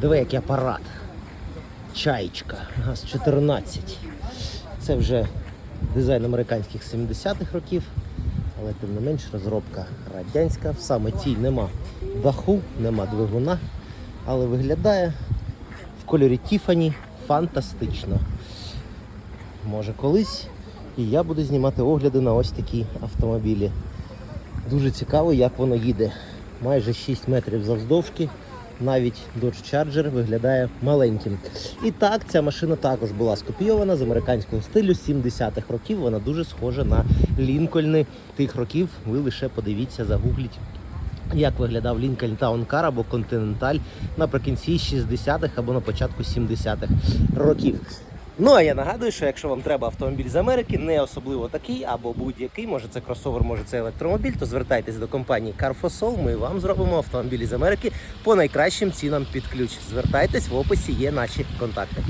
Диви, який апарат. Чаєчка. ГАЗ 14. Це вже дизайн американських 70-х років, але тим не менш розробка радянська. В саме цій нема даху, нема двигуна, але виглядає в кольорі Тіфані фантастично. Може колись і я буду знімати огляди на ось такі автомобілі. Дуже цікаво, як воно їде. Майже 6 метрів завдовжки. Навіть Dodge Charger виглядає маленьким. І так, ця машина також була скопійована з американського стилю 70-х років. Вона дуже схожа на Лінкольни тих років. Ви лише подивіться, загугліть, як виглядав Лінкольн Таун Кар або Континенталь наприкінці 60-х або на початку 70-х років. Ну а я нагадую, що якщо вам треба автомобіль з Америки, не особливо такий або будь-який, може це кросовер, може це електромобіль, то звертайтесь до компанії Carfosol, Ми вам зробимо автомобілі з Америки по найкращим цінам під ключ. Звертайтесь в описі, є наші контакти.